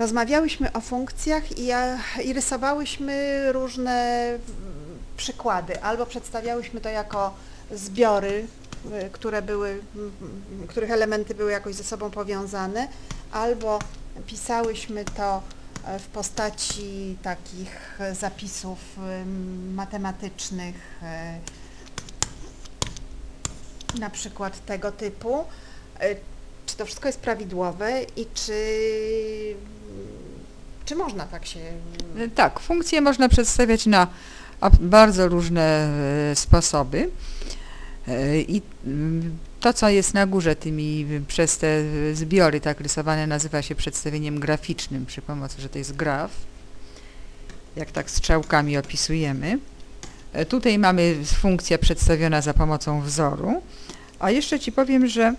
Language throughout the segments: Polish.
rozmawiałyśmy o funkcjach i, i rysowałyśmy różne przykłady. Albo przedstawiałyśmy to jako zbiory, y, które były, mm, których elementy były jakoś ze sobą powiązane, albo pisałyśmy to e, w postaci takich zapisów matematycznych, na przykład tego typu. Czy to wszystko jest prawidłowe i czy, czy można tak się... E, Tak, funkcje można przedstawiać na bardzo różne e, sposoby. E, I to, co jest na górze tymi y, przez te y, zbiory tak rysowane, nazywa się przedstawieniem graficznym przy pomocy, że to jest graf. Jak tak strzałkami opisujemy. Tutaj mamy funkcję przedstawiona za pomocą wzoru. A jeszcze Ci powiem, że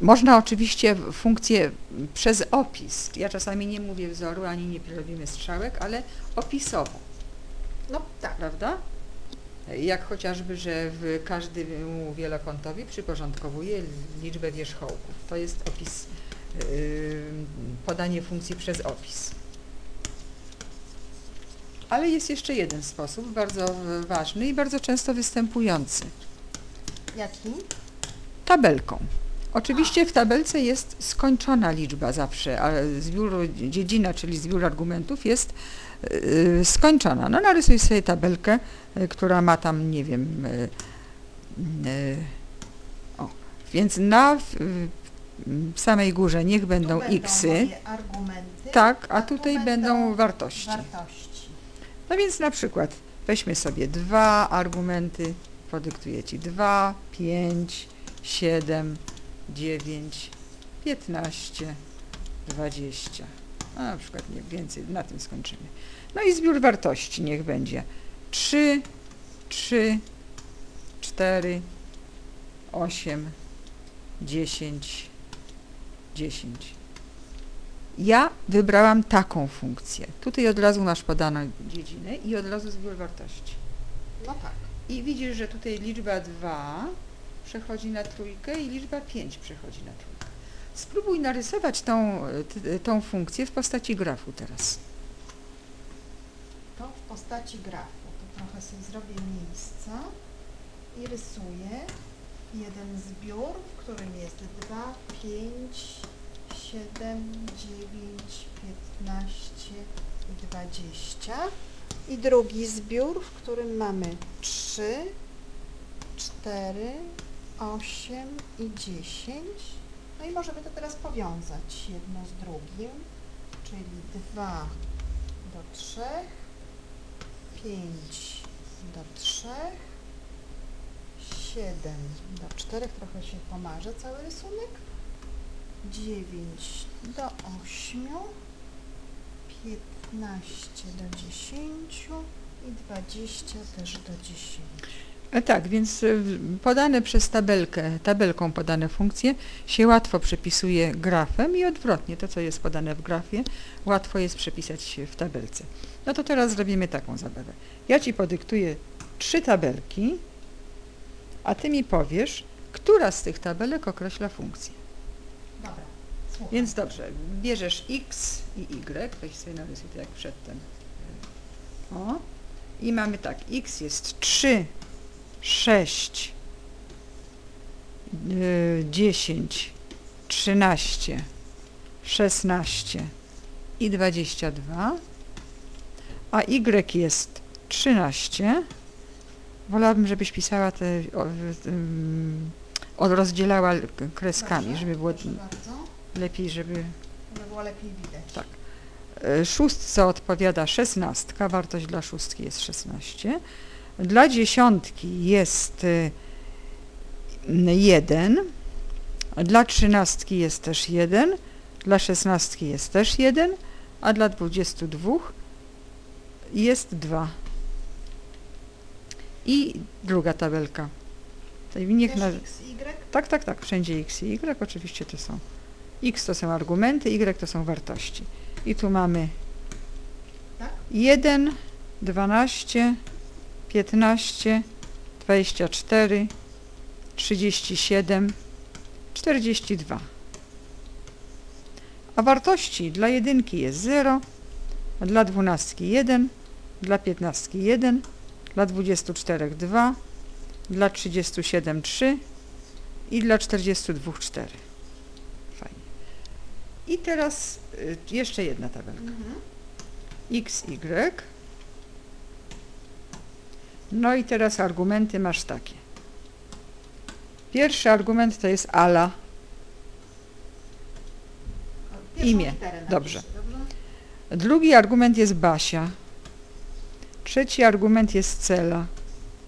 można oczywiście funkcję przez opis. Ja czasami nie mówię wzoru, ani nie robimy strzałek, ale opisowo, No tak. prawda? Jak chociażby, że w każdemu wielokątowi przyporządkowuje liczbę wierzchołków. To jest opis, yy, podanie funkcji przez opis. Ale jest jeszcze jeden sposób, bardzo ważny i bardzo często występujący. Jaki? tabelką. Oczywiście w tabelce jest skończona liczba zawsze, a zbiór, dziedzina, czyli zbiór argumentów jest yy, skończona. No narysuj sobie tabelkę, y, która ma tam, nie wiem, y, y, o, więc na w, samej górze niech będą tu xy, tak, a tu tutaj będą wartości. wartości. No więc na przykład weźmy sobie dwa argumenty, podyktuję Ci 2, 5, 7, 9, 15, 20. A na przykład nie więcej, na tym skończymy. No i zbiór wartości niech będzie 3, 3, 4, 8, 10, 10. Ja wybrałam taką funkcję. Tutaj od razu masz podaną dziedzinę i od razu zbiór wartości. No tak. I widzisz, że tutaj liczba 2 przechodzi na trójkę i liczba 5 przechodzi na trójkę. Spróbuj narysować tą, tą funkcję w postaci grafu teraz. To w postaci grafu. To trochę sobie zrobię miejsca i rysuję jeden zbiór, w którym jest 2, 5, 7, 9, 15 i 20. I drugi zbiór, w którym mamy 3, 4, 8 i 10. No i możemy to teraz powiązać jedno z drugim, czyli 2 do 3, 5 do 3, 7 do 4, trochę się pomarzę cały rysunek, 9 do 8, 15 do 10 i 20 też do 10. E, tak, więc y, podane przez tabelkę, tabelką podane funkcje się łatwo przepisuje grafem i odwrotnie, to co jest podane w grafie, łatwo jest przepisać w tabelce. No to teraz zrobimy taką zabawę. Ja Ci podyktuję trzy tabelki, a Ty mi powiesz, która z tych tabelek określa funkcję. Dobra, słucham. Więc dobrze, bierzesz x i y, weź sobie narysuj to jak przedtem. O, i mamy tak, x jest 3, 6, y, 10, 13, 16 i 22, a y jest 13. Wolałabym, żebyś pisała te, o, ym, o, rozdzielała l- kreskami, Dobrze, żeby było lepiej, żeby żeby było lepiej widać. Tak. E, Szóstce odpowiada szesnastka, wartość dla szóstki jest 16. Dla dziesiątki jest 1, dla trzynastki jest też 1, dla szesnastki jest też 1, a dla 22 jest 2. I druga tabelka. Niech na, x, y, tak, tak, tak, wszędzie x i y oczywiście to są. x to są argumenty, y to są wartości. I tu mamy Tak? 1, 12, 15, 24, 37, 42. a wartości dla jedynki jest 0, dla dwunastki 1, dla piętnastki 1, dla 24 2, dla 37 3 i dla 42 4. Fajnie. I teraz y, jeszcze jedna tabelka. Mhm. x, y. No i teraz argumenty masz takie. Pierwszy argument to jest ala. Imię. Dobrze. Drugi argument jest Basia. Trzeci argument jest cela.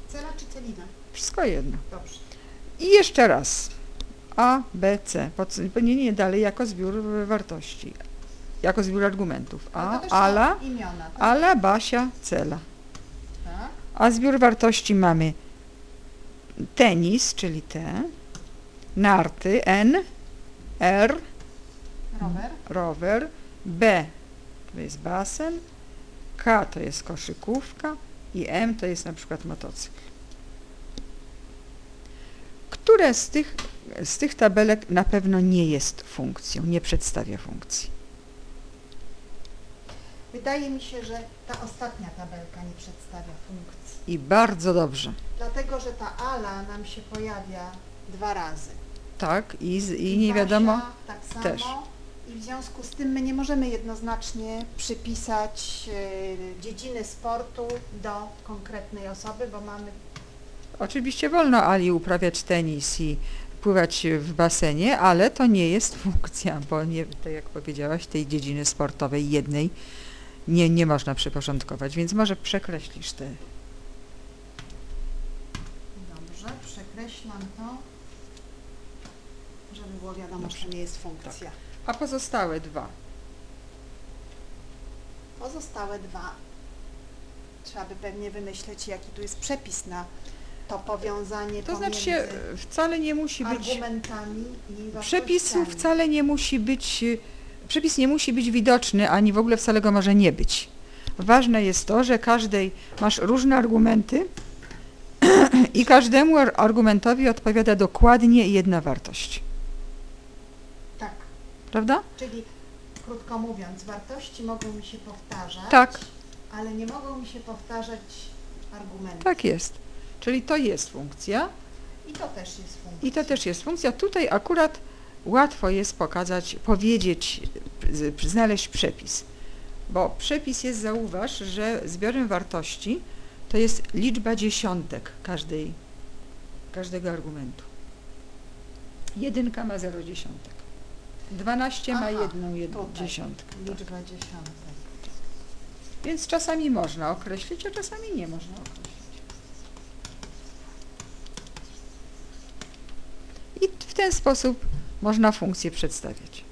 Cela czy celina? Wszystko jedno. Dobrze. I jeszcze raz. A, B, C. Nie, nie, dalej jako zbiór wartości. Jako zbiór argumentów. To A, ala, Imiona, tak? ala, Basia, cela. A zbiór wartości mamy tenis, czyli T, narty, N, R, Rower. rower, B to jest basen, K to jest koszykówka i M to jest na przykład motocykl. Które z tych, z tych tabelek na pewno nie jest funkcją, nie przedstawia funkcji? Wydaje mi się, że ta ostatnia tabelka nie przedstawia funkcji. I bardzo dobrze. Dlatego, że ta ala nam się pojawia dwa razy. Tak, i, z, i nie Basia wiadomo, tak samo. też. I w związku z tym my nie możemy jednoznacznie przypisać e, dziedziny sportu do konkretnej osoby, bo mamy Oczywiście wolno Ali uprawiać tenis i pływać w basenie, ale to nie jest funkcja, bo nie, tak jak powiedziałaś, tej dziedziny sportowej jednej nie, nie można przyporządkować, więc może przekreślisz te. Dobrze, przekreślam to, żeby było wiadomo, że nie jest funkcja. A pozostałe dwa. Pozostałe dwa. Trzeba by pewnie wymyśleć, jaki tu jest przepis na to powiązanie To znaczy się wcale nie musi być. argumentami i Przepisu wcale nie musi być. Przepis nie musi być widoczny, ani w ogóle wcale go może nie być. Ważne jest to, że każdej masz różne argumenty i każdemu ar- argumentowi odpowiada dokładnie jedna wartość. Tak, Prawda? czyli krótko mówiąc, wartości mogą mi się powtarzać, Tak. ale nie mogą mi się powtarzać argumenty. Tak jest. Czyli to jest funkcja I to też jest funkcja. i to też jest funkcja. Tutaj akurat łatwo jest pokazać, powiedzieć, znaleźć przepis. Bo przepis jest, zauważ, że zbiorem wartości to jest liczba dziesiątek każdej, każdego argumentu. Jedynka ma 0 dziesiątek. 12 ma Aha, jedną dziesiątkę. Liczba dziesiątek. Więc czasami można określić, a czasami nie można określić. I w ten sposób można funkcję przedstawiać.